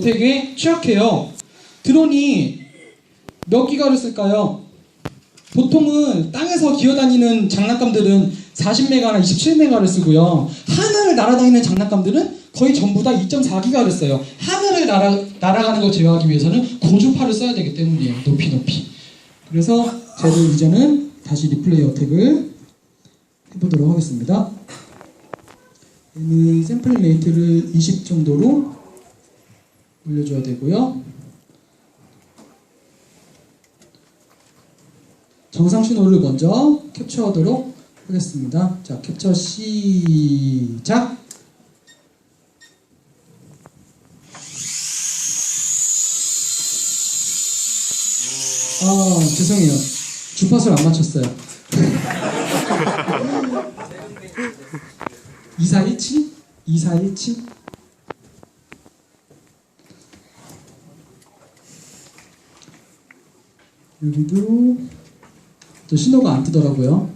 되게 취약해요. 드론이 몇 기가를 쓸까요? 보통은 땅에서 기어다니는 장난감들은 40메가나 27메가를 쓰고요. 하늘을 날아다니는 장난감들은 거의 전부 다 2.4기가를 써요. 하늘을 날아, 날아가는 걸 제어하기 위해서는 고주파를 써야 되기 때문이에요. 높이 높이. 그래서 저도 이제는 다시 리플레이 어택을 해보도록 하겠습니다. 얘는 샘플 레이트를 20 정도로 올려줘야 되고요. 정상 신호를 먼저 캡처하도록 하겠습니다. 자, 캡처 시작. 아, 죄송해요. 주파수를 안 맞췄어요. 2417? 2417? 여기도 또 신호가 안 뜨더라고요.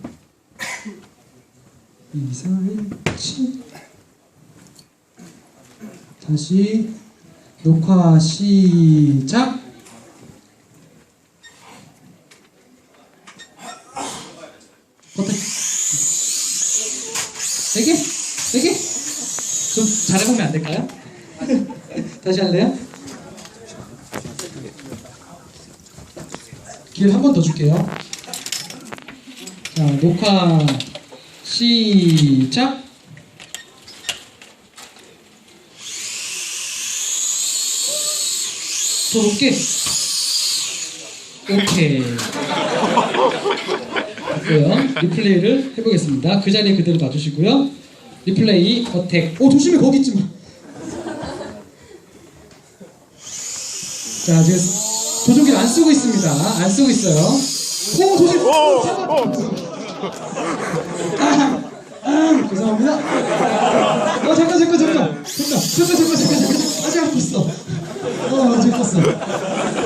2, 4, 1, 7 다시 녹화 시작 어때? 세게? 세게? 좀 잘해보면 안 될까요? 다시 할래요? 길한번 더 줄게요. 자, 녹화 시작. 더 높게. 오케이. 됐고요. 리플레이를 해보겠습니다. 그 자리에 그대로 놔주시고요. 리플레이 어택. 오 조심해 거기 있지 마. 자 지금 조종기 안 쓰고 있습니다. 안 쓰고 있어요. 오, 조심! 오, 아, 아, 죄송합니다. 어, 잠깐, 잠깐, 잠깐. 잠깐, 잠깐, 잠깐, 잠깐. 잠깐 아직 안 껐어. 어, 아직 껐어.